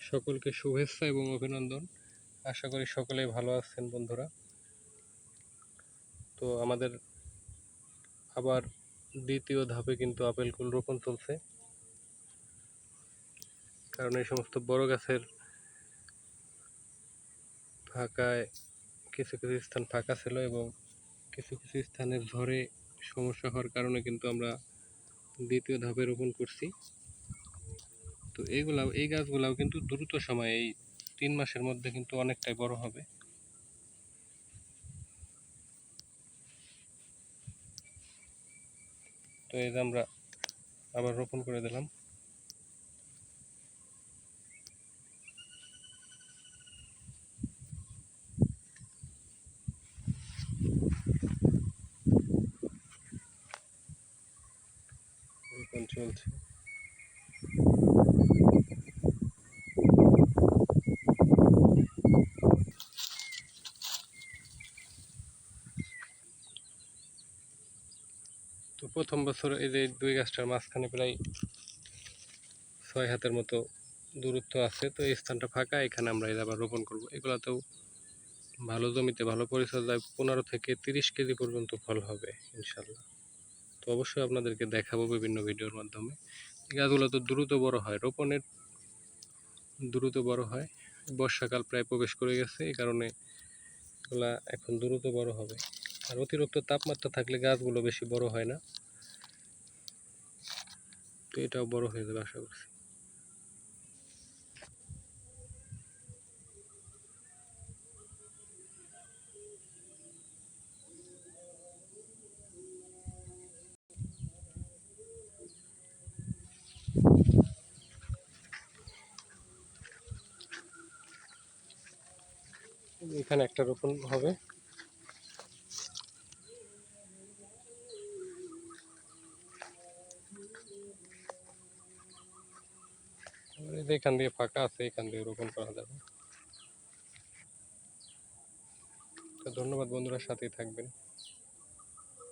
সকলকে শুভেচ্ছা এবং অভিনন্দন। আশা করি সকলেই ভালো আছেন বন্ধুরা। তো আমাদের আবার দ্বিতীয় ধাপে কিন্তু আপেল কুল রোপণ চলছে। কারণ এই সমস্ত বড় গাছের ফাঁকায় কিছু কিছু স্থান ফাঁকা ছিল এবং কিছু কিছু স্থানের ঝড়ে সমস্যা হওয়ার কারণে কিন্তু আমরা দ্বিতীয় ধাপে রোপণ করছি। তো এইগুলাও এই গাছগুলাও কিন্তু দ্রুত সময়ে এই তিন মাসের মধ্যে কিন্তু অনেকটাই বড় হবে। তো এই যে আমরা আবার রোপণ করে দিলাম। চলছে। তো প্রথম বছর এই যে দুই গাছটার মাঝখানে প্রায় ছয় হাতের মতো দূরত্ব আছে, তো এই স্থানটা ফাঁকা, এখানে আমরা এই আবার রোপণ করব। এগুলাতেও ভালো জমিতে ভালো পরিচর্যায় পনেরো থেকে তিরিশ কেজি পর্যন্ত ফল হবে ইনশাল্লাহ তো অবশ্যই আপনাদেরকে দেখাবো বিভিন্ন ভিডিওর মাধ্যমে। গাছগুলো তো দ্রুত বড় হয়, রোপণের দ্রুত বড় হয়। বর্ষাকাল প্রায় প্রবেশ করে গেছে, এই কারণে এগুলা এখন দ্রুত বড় হবে। আর অতিরিক্ত তাপমাত্রা থাকলে গাছগুলো বেশি বড় হয় না। তো এটাও বড় হয়ে যাবে আশা করছি। এখানে একটা রোপণ হবে। যে এখান দিয়ে ফাঁকা আছে এখান দিয়ে রোপণ করা যাবে। ধন্যবাদ বন্ধুরা সাথেই থাকবেন।